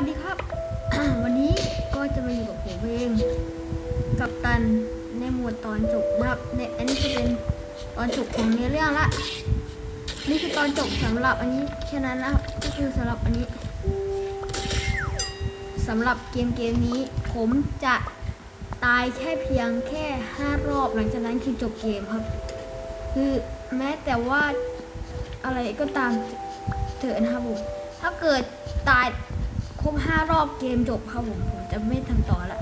วัสดีครับ วันนี้ก็จะมาอยู่กับผมเองกับตันในหมวดตอนจบนะครับในอันนี้จะเป็นตอนจบของเนื้อเรื่องละนี่คือตอนจบสำหรับอันนี้แค่นั้นนะครับก็คือสำหรับอันนี้สำหรับเกมเกมนี้ ผมจะตายแค่เพียงแค่ห้ารอบหลังจากนั้นคือจบเกมครับ คือแม้แต่ว่าอะไรก็ตามเถอะนะครับผมถ้าเกิดตาย ครบห้ารอบเกมจบครับผมผมจะไม่ทำต่อละ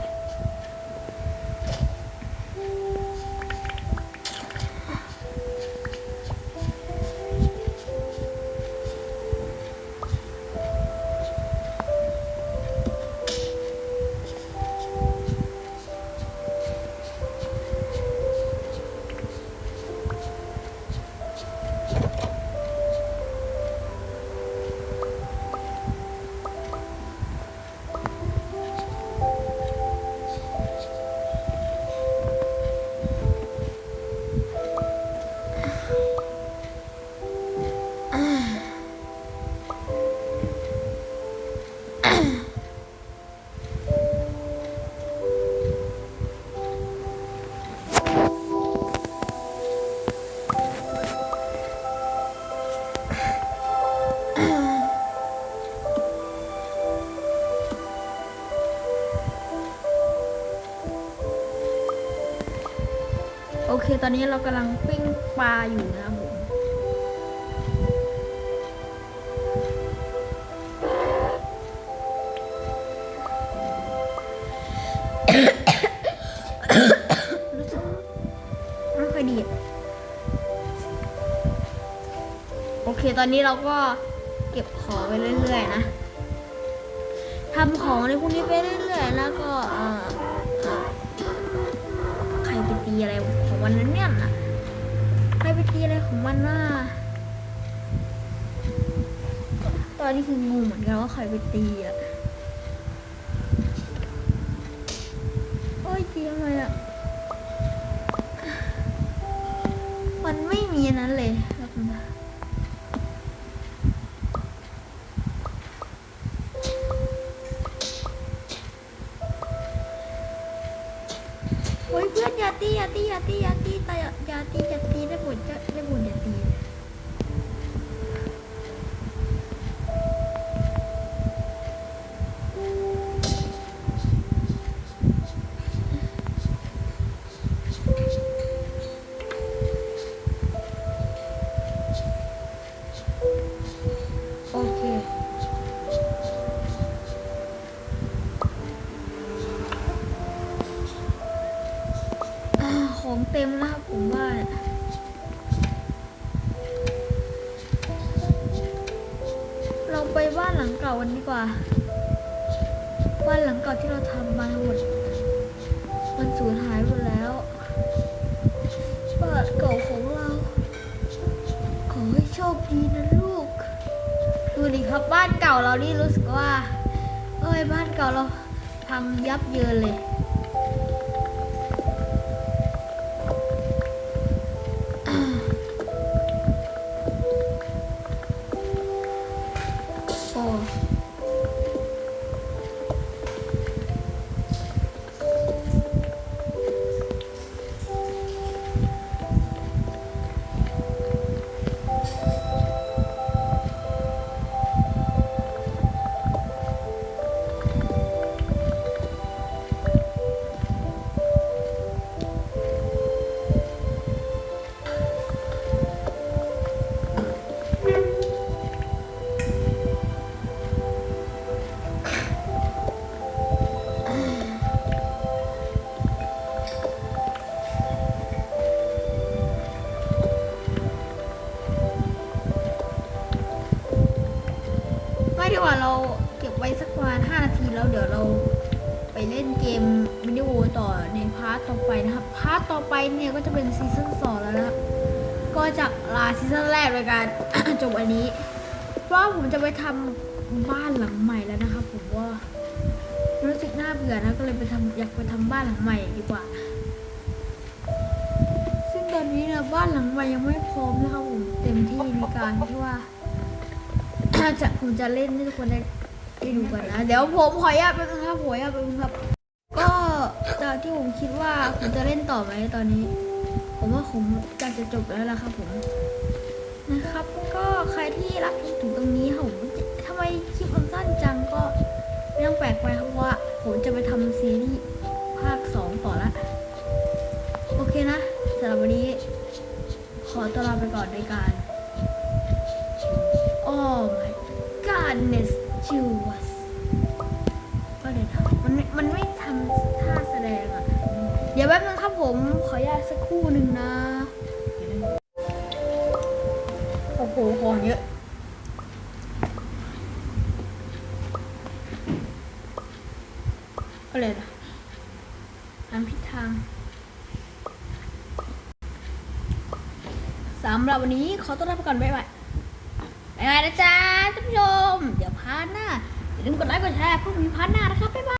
เคตอนนี้เรากำลังปิ้งปลาอยู่นะครับผมรู้สึกไม่ค่อยดีโอเคตอนนี้เราก็เก็บของไปเรื่อยๆนะทำของในพวกนี้ไปเรื่อยๆแล้วก็ันนั้นเนี่ยนะใครไปตีอะไรของมันน่ะตอนนี้คืองงเหมือนกันว่าใครไปตีอะ อ้ยเพื่อนอย่าตีอย่าตีอย่าตีอย่าตีแต่อย่าอย่าตีอย่าตี เต็มแล้วครับผมว่าเนี่ยเราไปบ้านหลังเก่ากันดีกว่า บ้านหลังเก่าที่เราทำมาหมดมันสูญหายหมดแล้วบ้านเก่าของเรา ขอให้โชคดีนะลูก ดูดิครับบ้านเก่าเรานี่รู้สึกว่า เอ้ยบ้านเก่าเราพังยับเยินเลย ยวเราไปเล่นเกมวิดีโอต่อในพาร์ทต่อไปนะครับ พาร์ทต่อไปเนี่ยก็จะเป็นซีซั่นสองแล้วนะครับ ก็จากลาซีซั่นแรกโดยการ จบอันนี้ เพราะผมจะไปทำบ้านหลังใหม่แล้วนะครับ ผมว่ารู้สึกน่าเบื่อนะก็เลยไปทำอยากไปทำบ้านหลังใหม่ดีกว่า ซึ่งตอนนี้เนี่ยบ้านหลังใหม่ยังไม่พร้อมนะครับผมเต็มที่ในการที่ว่าจะผมจะเล่นให้ทุกคนได้ ไปดูกันนะ เดี๋ยวผมขออนุญาตไปบนึงครับผมขออนุญาตไปบนึงครับ ก็จากที่ผมคิดว่าผมจะเล่นต่อไหมตอนนี้ ผมว่าผมอยากจะจบแล้วล่ะครับผม นะครับ ก็ใครที่รับชมถึงตรงนี้ผมทำไมคลิปมันสั้นจังก็ไม่ต้องแปลกไปครับว่า ผมจะไปทำซีรีส์ภาคสองต่อละโอเคนะสำหรับวันนี้ ขอตัวลาไปก่อนในการ Oh my goodness j u w a s ก็เลยมันไม่มันไม่ทำท่าแสดงอะ เดี๋ยวแป๊บนึงครับผมขออนุญาตสักครู่หนึ่งนะ โอ้โหของเยอะก็เลยนะน้ำพิดทางสำหรับวันนี้ขอต้อนรับไปก่อนบ๊ายบายบ๊ายบายนะจ๊ะท่านผู้ชม เดี๋ยว พาร์ทหน้าอย่าลืมกดไลค์กดแชร์เพื่อมีพาร์ทหน้านะครับบ๊ายบาย